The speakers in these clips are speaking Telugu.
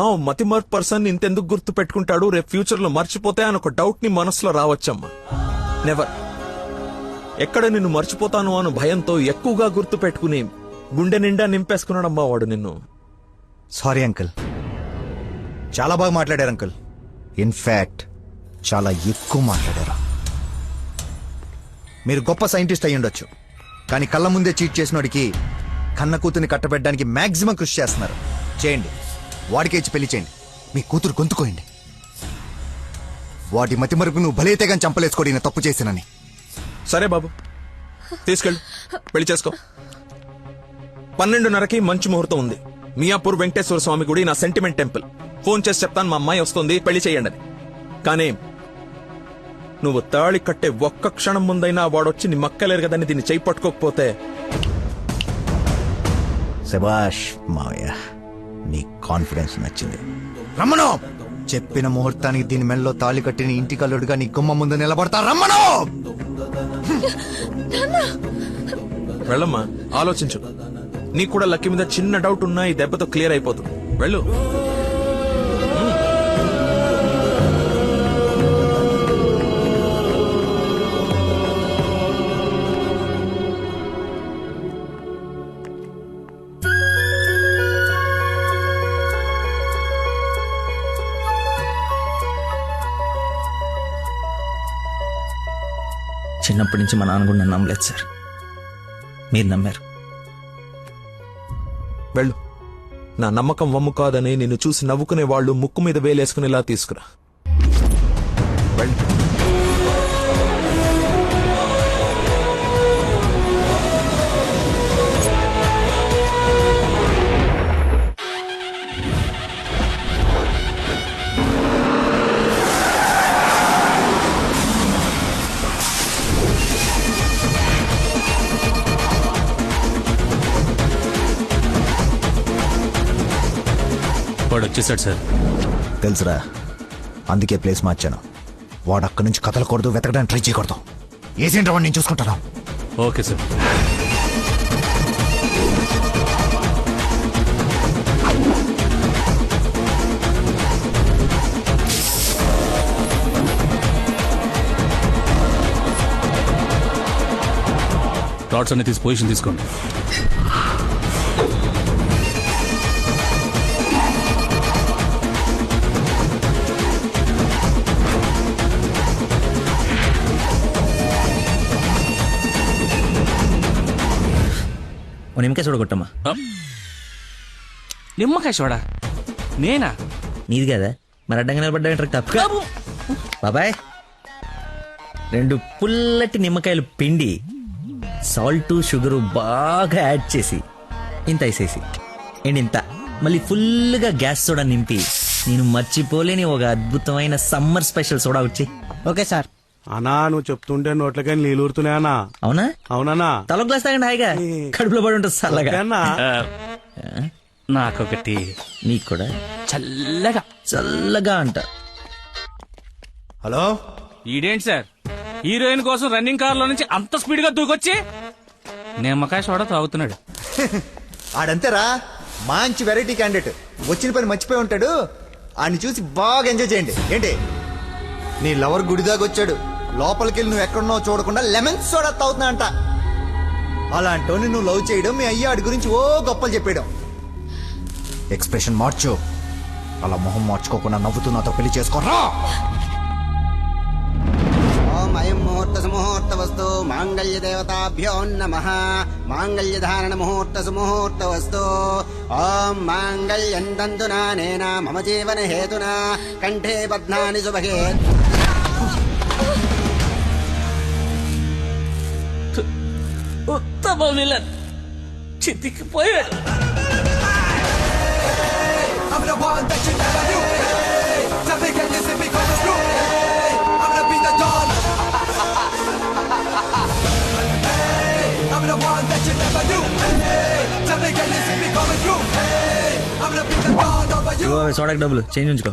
మతిమర్ పర్సన్ ఇంతెందుకు గుర్తు పెట్టుకుంటాడు? రేపు ఫ్యూచర్లో మర్చిపోతే అని ఒక డౌట్ని మనసులో రావచ్చమ్మా. నెవర్ ఎక్కడ నిన్ను మర్చిపోతాను అను భయంతో ఎక్కువగా గుర్తు పెట్టుకుని గుండె నిండా నింపేసుకున్నాడమ్మా వాడు నిన్ను. సారీ అంకుల్ చాలా బాగా మాట్లాడారు అంకుల్ ఇన్ఫ్యాక్ట్ చాలా ఎక్కువ మాట్లాడారు. మీరు గొప్ప సైంటిస్ట్ అయి ఉండొచ్చు. కానీ కళ్ళ ముందే చీట్ చేసినోడికి కన్న కూతుని కట్టబెట్టడానికి మాక్సిమం కృషి చేస్తున్నారు. చేయండి. వాడికే ఇచ్చి పెళ్ళి చేయండి. మీ కూతురు గొంతుకోయండి. వాటి మతి మరుపు నువ్వు భలేతే కానీ చంపలేసుకోడి నేను తప్పు చేసినని. సరే బాబు. తీసుకెళ్ళు. పెళ్ళి చేసుకో. పన్నెండున్నరకి మంచి ముహూర్తం ఉంది. మియాపూర్ వెంకటేశ్వర స్వామి గుడి నా సెంటిమెంట్ టెంపుల్. ఫోన్ చేసి చెప్తాను మా అమ్మాయి వస్తుంది పెళ్ళి చేయండి అని కానీ నువ్వు తాళి కట్టే ఒక్క క్షణం ముందైనా వాడొచ్చి నీ మక్కలేరు కదని దీన్ని చేయి పట్టుకోకపోతే శబాష్ మావయ్య నీ కాన్ఫిడెన్స్ నచ్చింది. రమ్మను! చెప్పిన ముహూర్తానికి దీని మెల్లో తాళి కట్టిన ఇంటి కల్లుడుగా నీ గుమ్మ ముందు నిలబడతా. రమ్మను! వెళ్ళమ్మా ఆలోచించు. నీకు కూడా లక్కీ మీద చిన్న డౌట్ ఉన్నా ఈ దెబ్బతో క్లియర్ అయిపోతుంది. వెళ్ళు. చిన్నప్పటి నుంచి మా నాన్న కూడా నన్ను నమ్మలేదు సార్. మీరు నమ్మారు. వెళ్ళు. నా నమ్మకం వమ్ము కాదని నిన్ను చూసి నవ్వుకునే వాళ్ళు ముక్కు మీద వేలేసుకునేలా తీసుకురా. వెళ్ళు. వాడు వచ్చేసాడు సార్. తెలుసురా. అందుకే ప్లేస్ మార్చాను. వాడు అక్కడి నుంచి కదలకూడదు వెతకడానికి ట్రై చేయకూడదు. ఏజెంట్ వాడిని నేను చూసుకుంటాను. Okay sir. రాడ్స్ అన్ని తీసి పొజిషన్ తీసుకోండి. నిమ్మకాయ చూడగొట్టమ్మా నిమ్మకాయ చూడా నేనా? నీది కదా. మరి అడ్డంగా నిలబడ్డా తప్పుగా బాబాయ్! రెండు పుల్లటి నిమ్మకాయలు పిండి సాల్ట్ షుగరు బాగా యాడ్ చేసి ఇంత వేసేసి అండ్ ఇంత? మళ్ళీ ఫుల్గా గ్యాస్ సోడా నింపి నేను మర్చిపోలేని ఒక అద్భుతమైన సమ్మర్ స్పెషల్ సోడా వచ్చి. Okay sir. అనా నువ్వు చెప్తుంటే నోట్లకని నీళ్ళు ఊరుతున్నాయనా అవునా? అవునన్నా. తల గ్లాస్ తాగండి హాయిగా. కడుపులో పడి ఉంటుంది చల్లగా. అన్నా. ఆ, నాకొకటి. నీకు కూడా? చల్లగా. చల్లగా అంట. హలో? ఈడేంటి సార్? హీరోయిన్ కోసం రన్నింగ్ కార్లో నుంచి అంత స్పీడ్గా దూకొచ్చి నిమ్మకాయ సోడా తాగుతున్నాడు. ఆడంతేరా మంచి వెరైటీ క్యాండిడేట్. వచ్చిన పని మర్చిపోయి ఉంటాడు. ఆడిని చూసి బాగా ఎంజాయ్ చేయండి. ఏంటి? నీ లవర్ గుడి దాకా వచ్చాడు. లోపలికి వెళ్ళి నువ్వు ఎక్కడున్నావు చూడకుండా లెమన్ సోడా తాగుతున్నా అంట అలాంటోని నువ్వు లవ్ చేయడం మీ అయ్యాడి గురించి ఓ గొప్పలు చెప్పేయడం. ఎక్స్ప్రెషన్ మార్చు. అలా మొహం మార్చుకోకుండా నవ్వుతూ నాతో పెళ్ళి చేసుకోరా ఓం అయం ముహూర్త సుముహూర్త వస్తు మాంగళ్య దేవతాభ్యో నమ. మాంగళ్య ధారణ ముహూర్త సుముహూర్త వస్తు. ఓం మాంగళ్యం తంతునా మమ జీవన హేతునా కంఠే బధ్నాని సుభగే సబో విలన్ చితికిపోయాడు. డబ్బులు. చేంజ్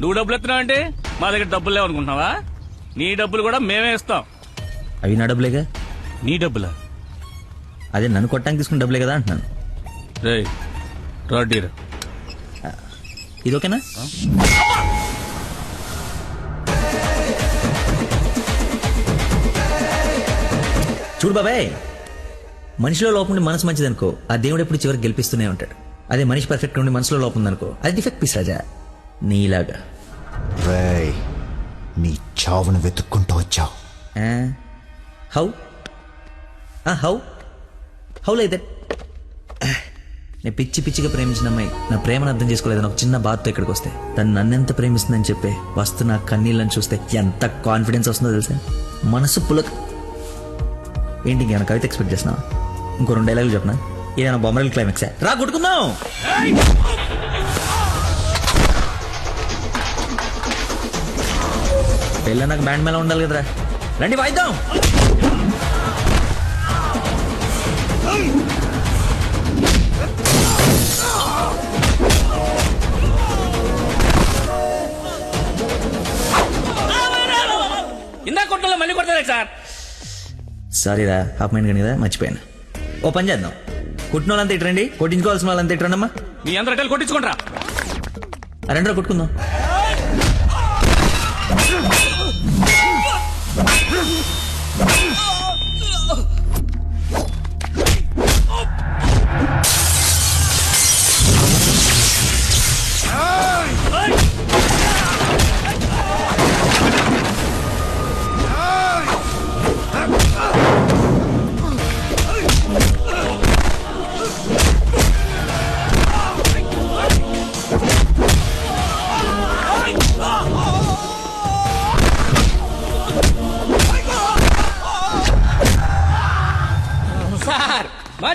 నువ్వు డబ్బులు ఎత్తున్నావు అంటే మా దగ్గర డబ్బులు లేవనుకుంటున్నావా? నీ డబ్బులు కూడా మేమే ఇస్తాం. అవి నా డబ్బులేగా? నీ డబ్బులా? అదే నన్ను కొట్టడానికి తీసుకున్న డబ్బులే కదా అంటున్నాను. రే ఇది ఓకేనా? చూడు బాబాయ్ మనిషిలో లోపం ఉండి మనసు మంచిదనుకో ఆ దేవుడు ఎప్పుడు చివరికి గెలిపిస్తూనే ఉంటాడు. అదే మనిషి పర్ఫెక్ట్ ఉండి మనసులో లోపం ఉందనుకో అది డిఫెక్ట్ పీస్ రాజా. నీలాగా. రేయ్ నీ చావును వెతుక్కుంటూ వచ్చావు? హౌ ఆ, హౌ హౌ లైక్ దట్ నేను పిచ్చి పిచ్చిగా ప్రేమించిన అమ్మాయి. నా ప్రేమను అర్థం చేసుకోలేదని ఒక చిన్న బాధతో ఇక్కడికి వస్తే. తను నన్నెంత ప్రేమిస్తుందని చెప్పి వస్తున్న నా కన్నీళ్ళని చూస్తే ఎంత కాన్ఫిడెన్స్ వస్తుందో తెలుసా? మనసు పులక. ఏంటి ఇంకేమైనా కవిత ఎక్స్పెక్ట్ చేసినా ఇంకో రెండు డైలాగులు చెప్పనా? ఏదైనా బొమ్మరల్ క్లైమాక్సా రా కొట్టుకుందాం! పెళ్ళ నాకు బ్యాండ్ మేళ ఉండాలి కదరా. రండి వాయిద్దాం! ఇందా కొట్టలో మళ్ళీ కొడతారా సార్? సారీరా హాఫ్ మైండ్ కానీ కదా మర్చిపోయాను. ఓ పని చేద్దాం. కుట్టిన వాళ్ళంతా ఇటు రండి కొట్టించుకోవాల్సిన వాళ్ళంతా ఇటు రండమ్మా మీ అందరూ అటెల్ కొట్టించుకుంటారా ఆ రెండులో కొట్టుకుందాం.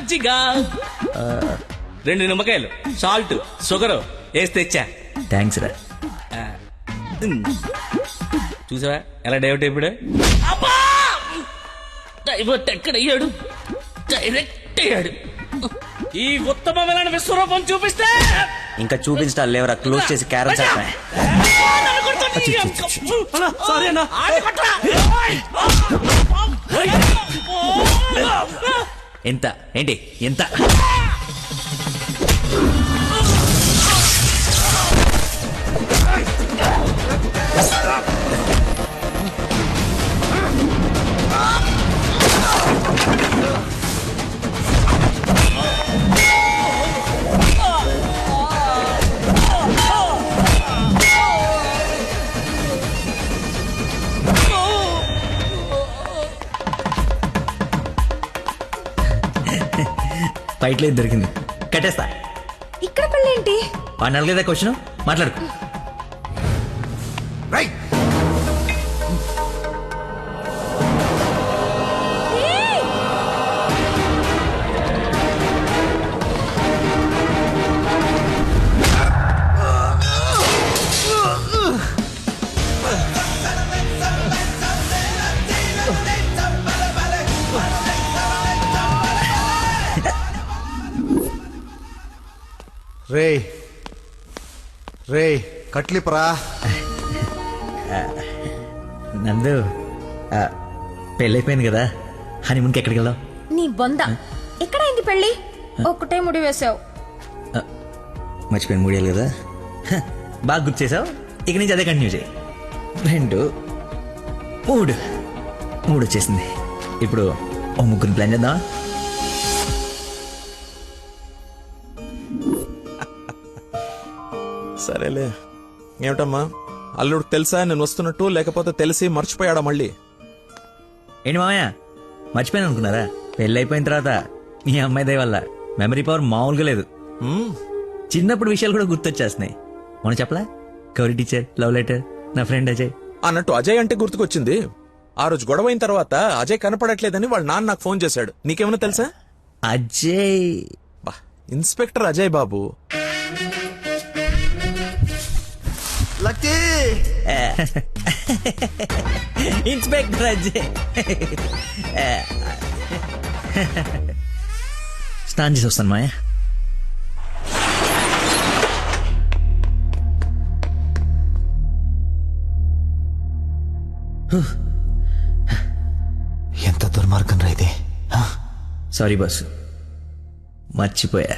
మజ్జిగ రెండు నిమ్మకాయలు సాల్ట్ షుగర్ వేసి తెచ్చా. థ్యాంక్స్ రా. చూసావా ఎలా డైవర్ట్ అయిపోయాడు? డైవర్ట్ ఎక్కడ అయ్యాడు? డైరెక్ట్ అయ్యాడు. ఈ ఉత్తమమైన విశ్వరూపం చూపిస్తే! ఇంకా చూపించడాలు లేవరా క్లోజ్ చేసి క్యారం నన్ను ఎంత? ఏంటి? ఎంత? ఫైట్ లేదు దొరికింది. కట్టేస్తా. ఇక్కడ పెళ్ళేంటి వాడిని అడగలేదా క్వశ్చన్? మాట్లాడు రే రే కట్లిపరా. నందు ఆ, పెళ్ళైపోయింది కదా హనీమూన్కి ఎక్కడికి వెళ్దాం? నీ బొంద. ఎక్కడైంది పెళ్ళి? ఒక్కటే ముడి వేసావు. మర్చిపోయిన మూడేళ్ళు కదా హ, బాగా గుర్తు చేసావు? ఇక నుంచి అదే కంటిన్యూ చేయి. రెండు మూడు. మూడు వచ్చేసింది. ఇప్పుడు ఓ ముగ్గురు ప్లాన్ చేద్దాం సరేలే. ఏమిటమ్మా? అల్లుడు తెలుసా నేను వస్తున్నట్టు లేకపోతే తెలిసి మర్చిపోయాడా మళ్ళీ? ఏంటి మామయ్య? మర్చిపోయాను అనుకున్నారా? పెళ్ళి అయిపోయిన తర్వాత మీ అమ్మాయి దయ వల్ల మెమరీ పవర్ మామూలుగా లేదు. మ్మ్. చిన్నప్పుడు విషయాలు కూడా గుర్తొచ్చేస్తున్నాయి. మనం చెప్పలా? గౌరీ టీచర్ లవ్ లెటర్ నా ఫ్రెండ్ అజయ్. అన్నట్టు అజయ్ అంటే గుర్తుకొచ్చింది. ఆ రోజు గొడవ అయిన తర్వాత అజయ్ కనపడట్లేదని వాళ్ళ నాన్న నాకు ఫోన్ చేశాడు. నీకేమైనా తెలుసా? అజయ్. బా ఇన్స్పెక్టర్ అజయ్ బాబు. ఇన్స్పెక్టర్ అజయ్ స్నానం చేసి వస్తాను మాయా ఎంత దుర్మార్గం రా ఇది హ? సారీ బాస్ మర్చిపోయా.